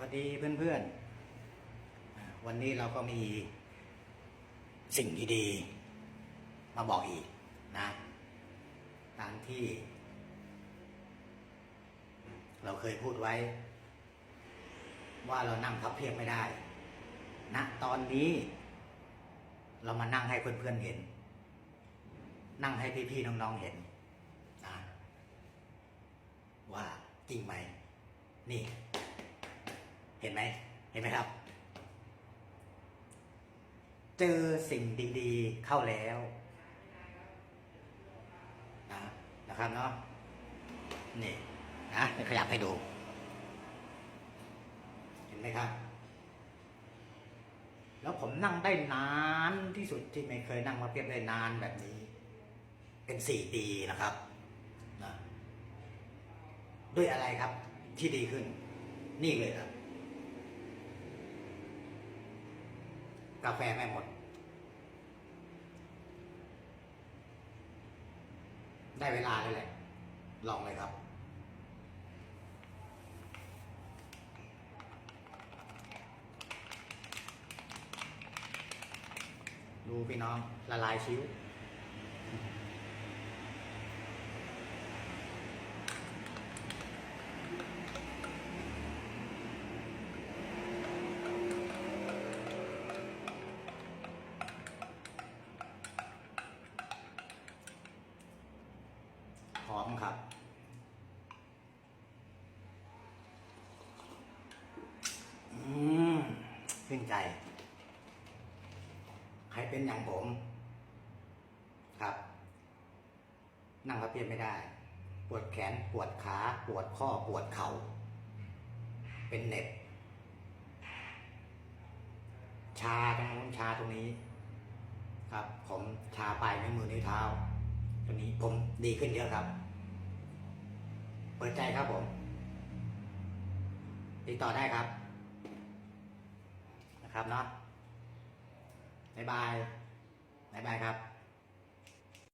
วัสดีเพื่อนๆอ่าวันนี้เราก็มีสิ่งดีๆมาบอกอีกนะตามที่ เราเคยพูดไว้ ว่าเรานั่งพับเพียบไม่ได้ณตอนนี้ เรามานั่งให้เพื่อนๆเห็น นั่งให้พี่ๆน้องๆเห็นนะว่าจริงไหม นี่ ห็นไหมเห็นไหมครับ เจอสิ่งดีๆเข้าแล้วนะนะครับเนาะนี่นะขยับให้ดู เห็นไหมครับ แล้วผมนั่งได้นานที่สุดที่ไม่เคยนั่งมาเพียบได้นานแบบนี้ เป็นสี่ปีนะครับนะด้วยอะไรครับที่ดีขึ้น นี่เลยครับ กาแฟไม่หมด ได้เวลาเลยแหละ ลองเลยครับ ดูพี่น้องละลายชิ้ว หอมครับอืมขึ้นใจ ใครเป็นอย่างผม ครับ นั่งพับเพียบไม่ได้ ปวดแขนปวดขา ปวดข้อปวดเข่าเป็นเหน็บ ชาตรงนู้นชาตรงนี้ ครับ ผมชาปลายนิ้วมือนิ้วเท้า วันนี้ผมดีขึ้นเยอะครับ เปิดใจครับผมติดต่อได้ครับ นะครับเนาะบ๊ายบายบ๊ายบายครับ